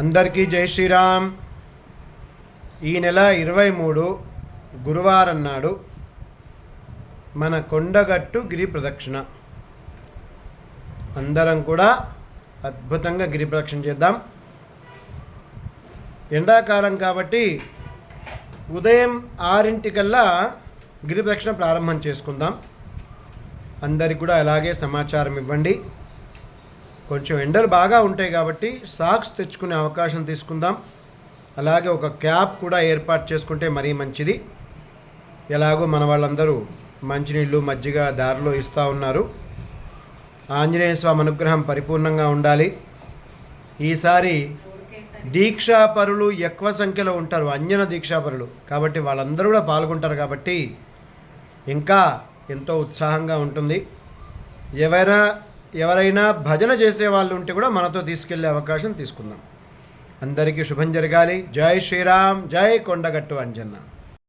అందరికీ జై శ్రీరామ్. ఈ నెల ఇరవై మూడు గురువారం నాడు మన కొండగట్టు గిరి ప్రదక్షిణ. అందరం కూడా అద్భుతంగా గిరి ప్రదక్షిణ చేద్దాం. ఎండాకాలం కాబట్టి ఉదయం ఆరింటికల్లా గిరి ప్రదక్షిణ ప్రారంభం చేసుకుందాం. అందరికి కూడా అలాగే సమాచారం ఇవ్వండి. కొంచెం ఎండలు బాగా ఉంటాయి కాబట్టి సాక్స్ తెచ్చుకునే అవకాశం తీసుకుందాం. అలాగే ఒక క్యాప్ కూడా ఏర్పాటు చేసుకుంటే మరీ మంచిది. ఎలాగో మన వాళ్ళందరూ మంచినీళ్ళు మజ్జిగ దారిలో ఇస్తూ ఉన్నారు. ఆంజనేయ స్వామి అనుగ్రహం పరిపూర్ణంగా ఉండాలి. ఈసారి దీక్షాపరులు ఎక్కువ సంఖ్యలో ఉంటారు అంజన దీక్షాపరులు కాబట్టి వాళ్ళందరూ కూడా పాల్గొంటారు కాబట్టి ఇంకా ఎంతో ఉత్సాహంగా ఉంటుంది. ఎవరైనా ఎవరైనా భజన చేసే వాళ్ళు ఉంటే కూడా మనతో తీసుకెళ్ళే అవకాశం తీసుకుందాం. అందరికీ శుభం జరగాలి. జై శ్రీరామ్ జై కొండగట్టు అంజన్న.